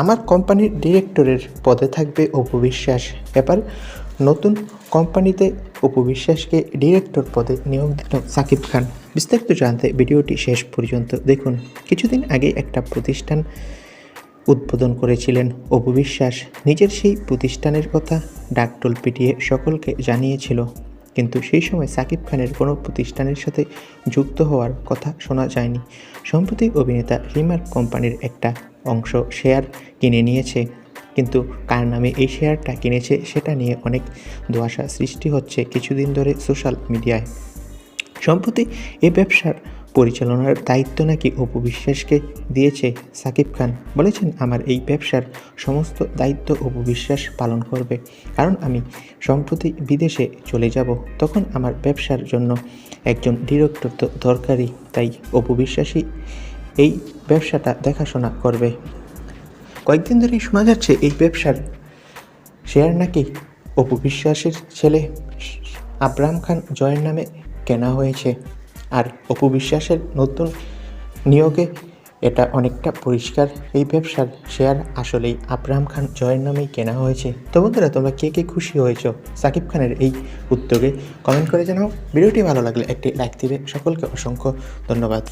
আমার কোম্পানির ডিরেক্টরের পদে থাকবে অপু বিশ্বাস। এবার নতুন কোম্পানিতে অপু বিশ্বাসকে ডিরেক্টর পদে নিয়োগ দিল সাকিব খান। বিস্তারিত জানতে ভিডিওটি শেষ পর্যন্ত দেখুন। কিছুদিন আগে একটা প্রতিষ্ঠান উদ্বোধন করেছিলেন অপু বিশ্বাস। নিজের সেই প্রতিষ্ঠানের কথা ডাকটোল পিটিয়ে সকলকে জানিয়েছিল। কিন্তু সেই সময় সাকিব খানের কোনো প্রতিষ্ঠানের সাথে যুক্ত হওয়ার কথা শোনা যায়নি। সম্প্রতি অভিনেতা রিমার্ক কোম্পানির একটা অংশ শেয়ার কিনে নিয়েছে। কিন্তু কার নামে এই শেয়ারটা কিনেছে সেটা নিয়ে অনেক দোয়াশা সৃষ্টি হচ্ছে কিছুদিন ধরে সোশ্যাল মিডিয়ায়। সম্প্রতি এ ব্যবসার পরিচালনার দায়িত্ব নাকি অপু বিশ্বাসকে দিয়েছে সাকিব খান? বলেছেন, আমার এই ব্যবসার সমস্ত দায়িত্ব অপু বিশ্বাস পালন করবে। কারণ আমি সম্প্রতি বিদেশে চলে যাব। তখন আমার ব্যবসার জন্য একজন ডিরেক্টর তো দরকারি তাই অপু বিশ্বাসই এই ব্যবসাটা দেখাশোনা করবে। কয়েকদিন ধরেই শোনা যাচ্ছে, এই ব্যবসার শেয়ার নাকি অপু বিশ্বাসের ছেলে আব্রাহাম খান জয়ের নামে কেনা হয়েছে। আর অপু বিশ্বাসের নতুন নিয়োগে এটা অনেকটা পরিষ্কার। এই ব্যবসার শেয়ার আসলেই আব্রাহাম খান জয়ের নামেই কেনা হয়েছে। তো বন্ধুরা, তোমরা কে কে খুশি হয়েছ সাকিব খানের এই উদ্যোগে কমেন্ট করে জানাও। ভিডিওটি ভালো লাগলে একটি লাইক দিবে। সকলকে অসংখ্য ধন্যবাদ।